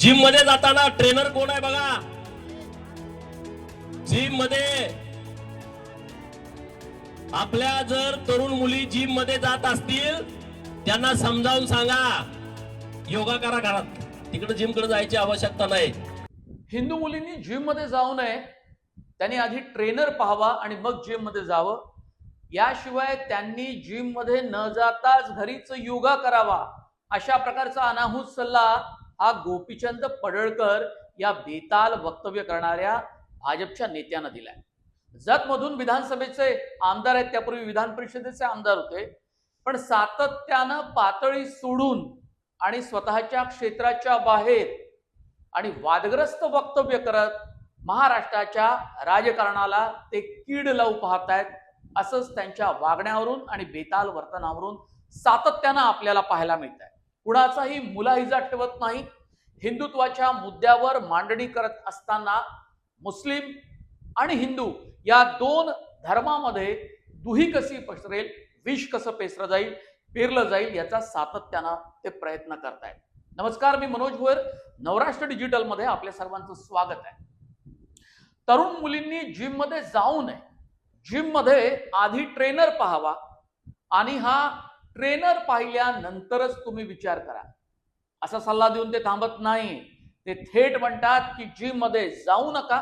जिममध्ये जाताना ट्रेनर कोण आहे बघा? जिममध्ये. आपल्या जर तरुण मुली जिममध्ये जात असतील त्यांना समजावून सांगा. योगा करा घरात. तिकडे जिमकडे जायची आवश्यकता नाही. हिंदू मुलींनी जिममध्ये जाऊ नये. त्यांनी आधी ट्रेनर पाहावा आणि मग जिममध्ये जावं. याशिवाय त्यांनी जिममध्ये न जाताच घरीच योगा करावा. अशा प्रकारचा अनाहूत सल्ला हा गोपीचंद पडळकर या बेताल वक्तव्य करणाऱ्या भाजपच्या नेत्यानं दिलाय. जतमधून विधानसभेचे आमदार आहेत त्यापूर्वी विधान परिषदेचे आमदार होते. पण सातत्यानं पातळी सोडून आणि स्वतःच्या क्षेत्राच्या बाहेर आणि वादग्रस्त वक्तव्य करत महाराष्ट्राच्या राजकारणाला ते कीड लावू पाहतायत असंच त्यांच्या वागण्यावरून आणि बेताल वर्तनावरून सातत्यानं आपल्याला पाहायला मिळत आहे कुणाचाही मुलाहिजा ठेवत नाही हिंदुत्वाच्या मुद्द्यावर मांडणी करत असताना मुस्लिम आणि हिंदू या दोन धर्मामध्ये दुही कशी पसरेल विष कसं पेसरं जाईल पेरलं जाईल याचा सातत्यानं ते प्रयत्न करतायत. नमस्कार मी मनोज भोयर. नवराष्ट्र डिजिटलमध्ये आपल्या सर्वांचं स्वागत आहे. तरुण मुलींनी जिममध्ये जाऊ नये. जिममध्ये आधी ट्रेनर पाहावा आणि हा ट्रेनर पाहिल्यानंतरच तुम्ही विचार करा. असा सल्ला देऊन ते थांबत नाही. ते थेट म्हणतात की जिममध्ये जाऊ नका.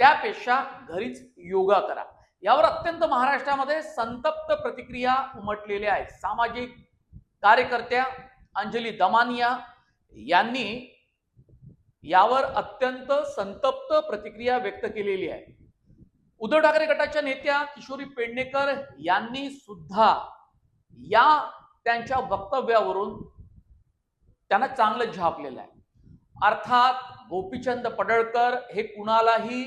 त्यापेक्षा घरीच योगा करा. यावर अत्यंत महाराष्ट्रामध्ये संतप्त प्रतिक्रिया उमटलेल्या आहेत. सामाजिक कार्यकर्त्या अंजली दमानिया यांनी यावर अत्यंत संतप्त प्रतिक्रिया व्यक्त केलेली आहे. उद्धव ठाकरे गटाच्या नेत्या किशोरी पेडणेकर यांनी सुद्धा या त्यांच्या वक्तव्यावरून त्यांना चांगलं झापलेलं आहे. अर्थात गोपीचंद पडळकर हे कुणालाही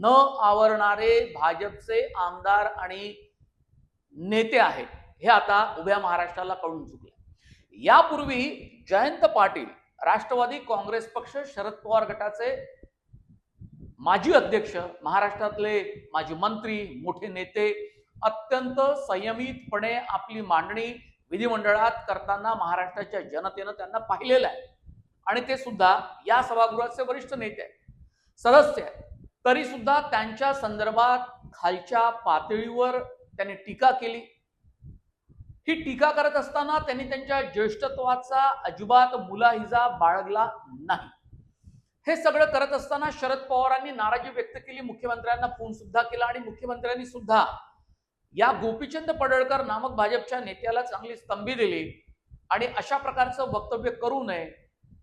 न आवरणारे भाजपचे आमदार आणि नेते आहेत हे आता उभ्या महाराष्ट्राला कळून चुकले यापूर्वी जयंत पाटील राष्ट्रवादी काँग्रेस पक्ष शरद पवार गटाचे माजी अध्यक्ष महाराष्ट्रातले माजी मंत्री मोठे नेते अत्यंत संयमितपणे आपली मांडणी विधिमंडळात करताना महाराष्ट्राच्या जनतेनं त्यांना पाहिलेलं आहे. आणि ते सुद्धा या सभागृहाचे वरिष्ठ नेते आहेत. सदस्य आहेत. तरी सुद्धा त्यांच्या संदर्भात खालच्या पातळीवर त्यांनी टीका केली. ही टीका करत असताना त्यांनी त्यांच्या ज्येष्ठत्वाचा अजिबात मुलाहिजा बाळगला नाही. हे सगळं करत असताना शरद पवारांनी नाराजी व्यक्त केली. मुख्यमंत्र्यांना फोन सुद्धा केला आणि मुख्यमंत्र्यांनी सुद्धा या गोपीचंद पडळकर नामक भाजपच्या नेत्याला चांगली स्तंभी दिली आणि अशा प्रकारचं वक्तव्य करू नये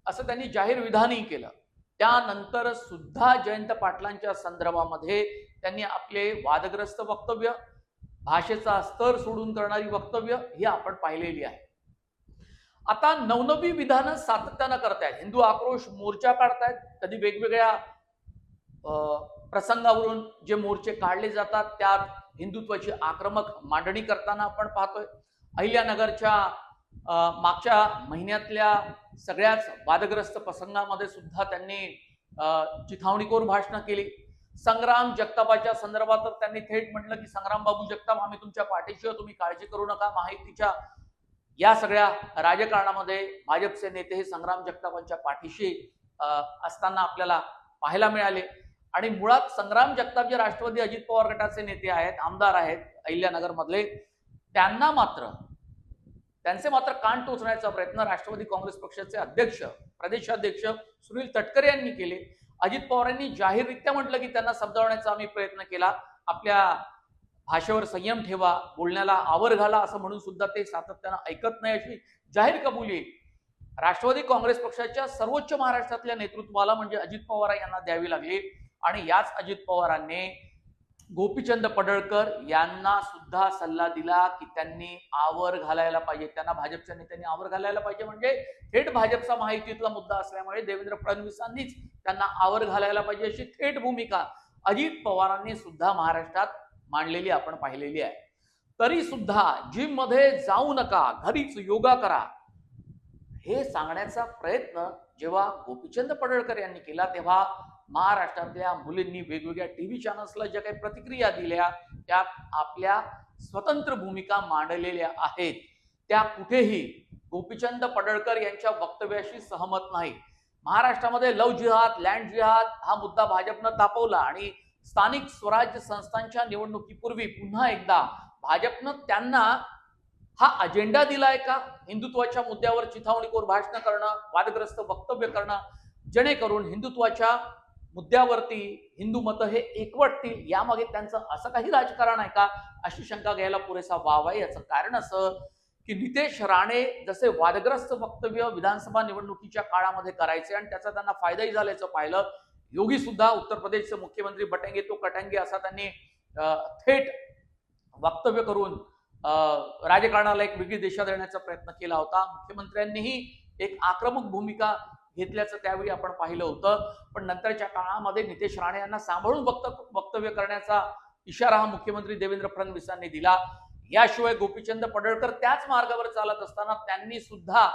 असं त्यांनी जाहीर विधानही केलं. त्यानंतर सुद्धा जयंत पाटलांच्या संदर्भामध्ये त्यांनी आपले वादग्रस्त वक्तव्य भाषेचा स्तर सोडून करणारी वक्तव्य ही आपण पाहिलेली आहे. आता नवनवी विधानं सातत्यानं करतायत. हिंदू आक्रोश मोर्चा काढतायत. कधी वेगवेगळ्या अं, प्रसंगावरून जे मोर्चे काढले जातात त्यात हिंदुत्वाची आक्रमक मांडणी करताना आपण पाहतोय. अहिल्यानगरच्या मागच्या महिन्यातल्या सगळ्याच वादग्रस्त प्रसंगामध्ये सुद्धा त्यांनी चिथावणीकोर भाषणं केली. संग्राम जगतापाच्या संदर्भात तर त्यांनी थेट म्हटलं की संग्राम बाबू जगताप आम्ही तुमच्या पाठीशी तुम्ही काळजी करू नका माहितीच्या या सगळ्या राजकारणामध्ये भाजपचे नेते हे संग्राम जगतापांच्या पाठीशी असताना आपल्याला पाहायला मिळाले. आणि मुळात संग्राम जगताप जे राष्ट्रवादी अजित पवार गटाचे नेते आहेत आमदार आहेत अहिल्यानगर मधले त्यांना मात्र त्यांचे मात्र कान टोचण्याचा प्रयत्न राष्ट्रवादी काँग्रेस पक्षाचे अध्यक्ष प्रदेशाध्यक्ष सुनील तटकरे यांनी केले. अजित पवारांनी जाहीररित्या म्हटलं की त्यांना समजावण्याचा आम्ही प्रयत्न केला. आपल्या भाषेवर संयम ठेवा बोलण्याला आवर घाला असं म्हणून सुद्धा ते सातत्यानं ऐकत नाही अशी जाहीर कबुली राष्ट्रवादी काँग्रेस पक्षाच्या सर्वोच्च महाराष्ट्रातल्या नेतृत्वाला म्हणजे अजित पवार यांना द्यावी लागली. आणि याच अजित पवारांनी गोपीचंद पडळकर यांना सुद्धा सल्ला दिला की त्यांनी आवर घालायला पाहिजे. त्यांना भाजपच्या नेत्यांनी आवर घालायला पाहिजे. म्हणजे थेट भाजपचा माहितीतला मुद्दा असल्यामुळे देवेंद्र फडणवीसांनीच त्यांना आवर घालायला पाहिजे अशी थेट भूमिका अजित पवारांनी सुद्धा महाराष्ट्रात मांडलेली आपण पाहिलेली आहे. तरी सुद्धा जिममध्ये जाऊ नका घरीच योगा करा. हे सांगण्याचा प्रयत्न जेव्हा गोपीचंद पडळकर यांनी केला तेव्हा महाराष्ट्रातल्या मुलींनी वेगवेगळ्या टीव्ही चॅनल्सला ज्या काही प्रतिक्रिया दिल्या त्या आपल्या स्वतंत्र भूमिका मांडलेल्या आहेत. त्या कुठेही गोपीचंद पडळकर यांच्या वक्तव्याशी सहमत नाही. महाराष्ट्रामध्ये लव जिहाद लँड जिहाद हा मुद्दा भाजपनं तापवला आणि स्थानिक स्वराज्य संस्थांच्या निवडणुकीपूर्वी पुन्हा एकदा भाजपनं त्यांना हा अजेंडा दिलाय का? हिंदुत्वाच्या मुद्द्यावर चिथावणीखोर भाषणं करणं वादग्रस्त वक्तव्य करणं जेणेकरून हिंदुत्वाच्या मुद्द्यावरती हिंदू मतं हे एकवटतील यामागे त्यांचं असं काही राजकारण आहे का? अशी शंका घ्यायला पुरेसा वाव आहे. याचं कारण असं की नितेश राणे जसे वादग्रस्त वक्तव्य विधानसभा निवडणुकीच्या काळामध्ये करायचे आणि त्याचा त्यांना फायदाही झाल्याचं पाहिलं योगी सुद्धा उत्तर प्रदेशचे मुख्यमंत्री बटेंगे तो कटेंगे असा त्यांनी थेट वक्तव्य करून राजकारणाला एक वेगळी दिशा देण्याचा प्रयत्न केला होता. मुख्यमंत्र्यांनीही एक आक्रमक भूमिका घेतल्याचं त्यावेळी आपण पाहिलं होतं. पण नंतरच्या काळामध्ये नितेश राणे यांना सांभाळून वक्त वक्तव्य करण्याचा इशारा हा मुख्यमंत्री देवेंद्र फडणवीसांनी दिला. याशिवाय गोपीचंद पडळकर त्याच मार्गावर चालत असताना त्यांनी सुद्धा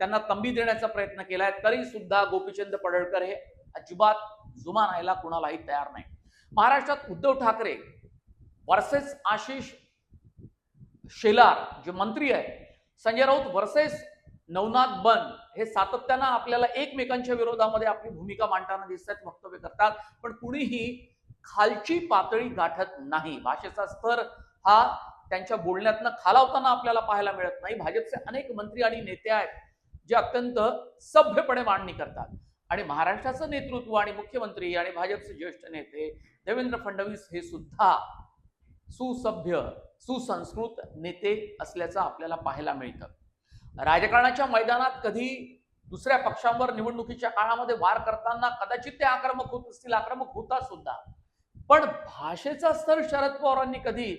त्यांना तंबी देण्याचा प्रयत्न केलाय. तरी सुद्धा गोपीचंद पडळकर हे अजिबात जुमानायला कुणालाही तयार नाही. महाराष्ट्रात उद्धव ठाकरे वर्सेस आशिष शेलार जे मंत्री आहे संजय राऊत वर्सेस नवनाथ बन हे सातत्यानं आपल्याला एकमेकांच्या विरोधामध्ये आपली भूमिका मांडताना दिसतात वक्तव्य करतात. पण कुणीही खालची पातळी गाठत नाही. भाषेचा स्तर हा त्यांच्या बोलण्यातनं खालावताना आपल्याला पाहायला मिळत नाही. भाजपचे अनेक मंत्री आणि नेते आहेत जे अत्यंत सभ्यपणे मांडणी करतात. आणि महाराष्ट्राचं नेतृत्व आणि मुख्यमंत्री आणि भाजपचे ज्येष्ठ नेते देवेंद्र फडणवीस हे सुद्धा सुसभ्य सुसंस्कृत नेते असल्याचं आपल्याला पाहायला मिळतं. राजकारणाच्या मैदानात कधी दुसऱ्या पक्षांवर निवडणुकीच्या काळामध्ये वार करताना कदाचित ते आक्रमक होत असतील आक्रमक होता सुद्धा. पण भाषेचा स्तर शरद पवारांनी कधी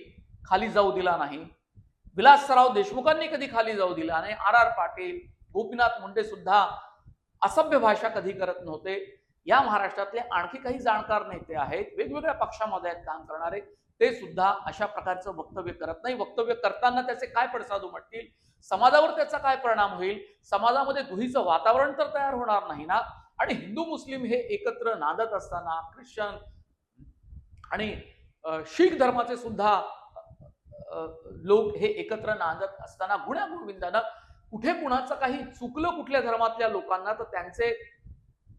खाली जाऊ दिला नाही. विलासराव देशमुखांनी कधी खाली जाऊ दिला नाही. आर आर पाटील गोपीनाथ मुंडे सुद्धा असभ्य भाषा कधी करत नव्हते. या महाराष्ट्रातले आणखी काही जाणकार नेते आहेत वेगवेगळ्या पक्षामध्ये आहेत काम करणारे. ते सुद्धा अशा प्रकारचं वक्तव्य करत नाही. वक्तव्य करताना त्याचे काय पडसाद उमटतील? समाजावर त्याचा काय परिणाम होईल? समाजामध्ये दुहीचं वातावरण तर तयार होणार नाही ना? आणि हिंदू मुस्लिम हे एकत्र नांदत असताना ख्रिश्चन आणि शीख धर्माचे सुद्धा लोक हे एकत्र नांदत असताना गुण्या गोविंदानं कुठे कुणाचं काही चुकलं कुठल्या धर्मातल्या लोकांना तर त्यांचे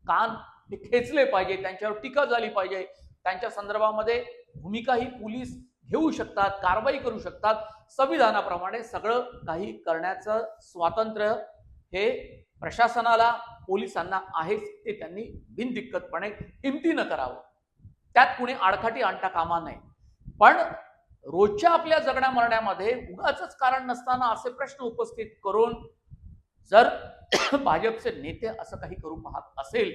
कान खेचले पाहिजे त्यांच्यावर टीका झाली पाहिजे. त्यांच्या संदर्भामध्ये भूमिका ही पोलीस घेऊ शकतात कारवाई करू शकतात. संविधानाप्रमाणे सगळं काही करण्याचं स्वातंत्र्य हे प्रशासनाला पोलिसांना आहेच ते त्यांनी बिनदिक्कतपणे हिमतीनं करावं. त्यात कुणी आडखाटी आणता कामा नये. पण रोजच्या आपल्या जगण्या मरण्यामध्ये उगाच कारण नसताना असे प्रश्न उपस्थित करून जर भाजपचे नेते असं काही करू पाहत असेल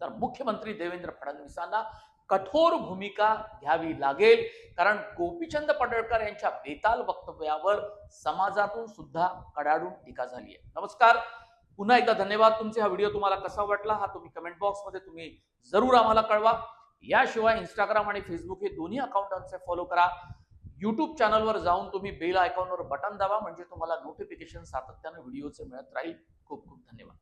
तर मुख्यमंत्री देवेंद्र फडणवीसांना कठोर भूमिका घ्यावी लागेल. कारण गोपीचंद पडळकर यांच्या बेताल वक्तव्यावर समाजातून सुद्धा कडाडून टीका झाली आहे नमस्कार. पुन्हा एकदा धन्यवाद. तुमचे हा व्हिडिओ तुम्हाला कसा वाटला हा तुम्ही कमेंट बॉक्समध्ये तुम्ही जरूर आम्हाला कळवा. याशिवाय इंस्टाग्राम आणि फेसबुक हे दोन्ही अकाउंटांचे फॉलो करा. यूट्यूब चॅनलवर जाऊन तुम्ही बेल आयकॉनवर बटन दाबा म्हणजे तुम्हाला नोटिफिकेशन सातत्यानं व्हिडिओचे मिळत राहील. खूप खूप धन्यवाद.